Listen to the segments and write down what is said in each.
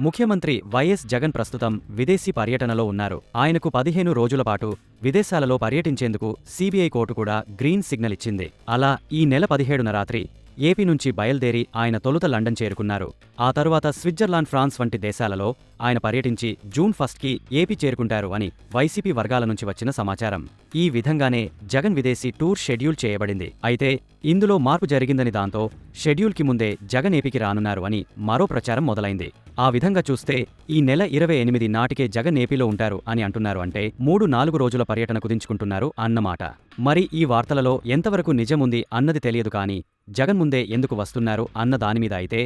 ముఖ్యమంత్రి వైఎస్ జగన్ ప్రస్తుతం విదేశీ పర్యటనలో ఉన్నారు. ఆయనకు పదిహేను రోజుల పాటు విదేశాలలో పర్యటించేందుకు సీబీఐ కోర్టు కూడా గ్రీన్ సిగ్నల్ ఇచ్చింది. అలా ఈ నెల పదిహేడున రాత్రి ఏపీ నుంచి బయలుదేరి ఆయన తొలుత లండన్ చేరుకున్నారు. ఆ తరువాత స్విట్జర్లాండ్ ఫ్రాన్స్ వంటి దేశాలలో ఆయన పర్యటించి జూన్ ఫస్ట్కి ఏపీ చేరుకుంటారు అని వైసీపీ వర్గాల నుంచి వచ్చిన సమాచారం. ఈ విధంగానే జగన్ విదేశీ టూర్ షెడ్యూల్ చేయబడింది. అయితే ఇందులో మార్పు జరిగిందని దాంతో షెడ్యూల్కి ముందే జగన్ ఏపీకి రానున్నారు అని మరో ప్రచారం మొదలైంది. ఆ విధంగా చూస్తే ఈ నెల ఇరవై ఎనిమిది నాటికే జగన్ ఏపీలో ఉంటారు అని అంటున్నారు అంటే మూడు నాలుగు రోజుల పర్యటన కుదించుకుంటున్నారు అన్నమాట. మరి ఈ వార్తలలో ఎంతవరకు నిజముంది అన్నది తెలియదు కానీ జగన్ ముందే ఎందుకు వస్తున్నారు అన్న దానిమీద అయితే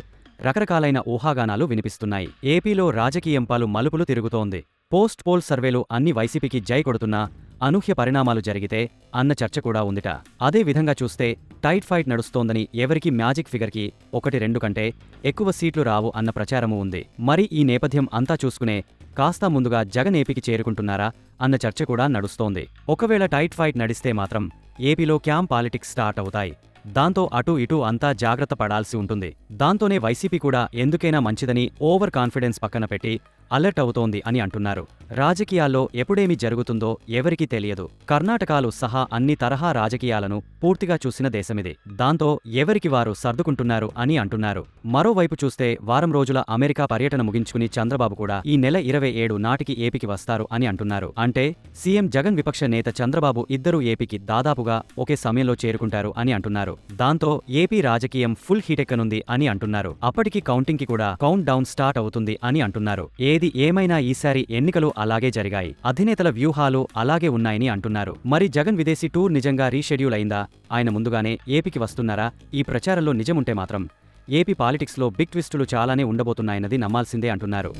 రకరకాలైన ఊహాగానాలు వినిపిస్తున్నాయి. ఏపీలో రాజకీయం పలు మలుపులు తిరుగుతోంది. పోస్ట్ పోల్ సర్వేలు అన్ని వైసీపీకి జై కొడుతున్నా అనూహ్య పరిణామాలు జరిగితే అన్న చర్చ కూడా ఉందిట. అదే విధంగా చూస్తే టైట్ ఫైట్ నడుస్తోందని ఎవరికి మ్యాజిక్ ఫిగర్కి ఒకటి రెండు కంటే ఎక్కువ సీట్లు రావు అన్న ప్రచారము ఉంది. మరి ఈ నేపథ్యం అంతా చూసుకునే కాస్త ముందుగా జగన్ ఏపీకి చేరుకుంటున్నారా అన్న చర్చ కూడా నడుస్తోంది. ఒకవేళ టైట్ ఫైట్ నడిస్తే మాత్రం ఏపీలో క్యాంప్ పాలిటిక్స్ స్టార్ట్ అవుతాయి. దాంతో అటూ ఇటూ అంతా జాగ్రత్త పడాల్సి ఉంటుంది. దాంతోనే వైసీపీ కూడా ఎందుకైనా మంచిదని ఓవర్ కాన్ఫిడెన్స్ పక్కన పెట్టి అలర్ట్ అవుతోంది అని అంటున్నారు. రాజకీయాల్లో ఎప్పుడేమి జరుగుతుందో ఎవరికీ తెలియదు. కర్ణాటకాలు సహా అన్ని తరహా రాజకీయాలను పూర్తిగా చూసిన దేశమిది. దాంతో ఎవరికి వారు సర్దుకుంటున్నారు అని అంటున్నారు. మరోవైపు చూస్తే వారం రోజుల అమెరికా పర్యటన ముగించుకుని చంద్రబాబు కూడా ఈ నెల ఇరవై ఏడు నాటికి ఏపీకి వస్తారు అని అంటున్నారు. అంటే సీఎం జగన్ విపక్ష నేత చంద్రబాబు ఇద్దరూ ఏపీకి దాదాపుగా ఒకే సమయంలో చేరుకుంటారు అని అంటున్నారు. దాంతో ఏపీ రాజకీయం ఫుల్ హీటెక్కనుంది అని అంటున్నారు. అప్పటికి కౌంటింగ్కి కూడా కౌంట్ డౌన్ స్టార్ట్ అవుతుంది అని అంటున్నారు. ఏది ఏమైనా ఈసారి ఎన్నికలు అలాగే జరిగాయి. అధినేతల వ్యూహాలు అలాగే ఉన్నాయని అంటున్నారు. మరి జగన్ విదేశీ టూర్ నిజంగా రీషెడ్యూల్ అయిందా? ఆయన ముందుగానే ఏపీకి వస్తున్నారా? ఈ ప్రచారంలో నిజముంటే మాత్రం ఏపీ పాలిటిక్స్లో బిగ్ ట్విస్టులు చాలానే ఉండబోతున్నాయన్నది నమ్మాల్సిందే అంటున్నారు.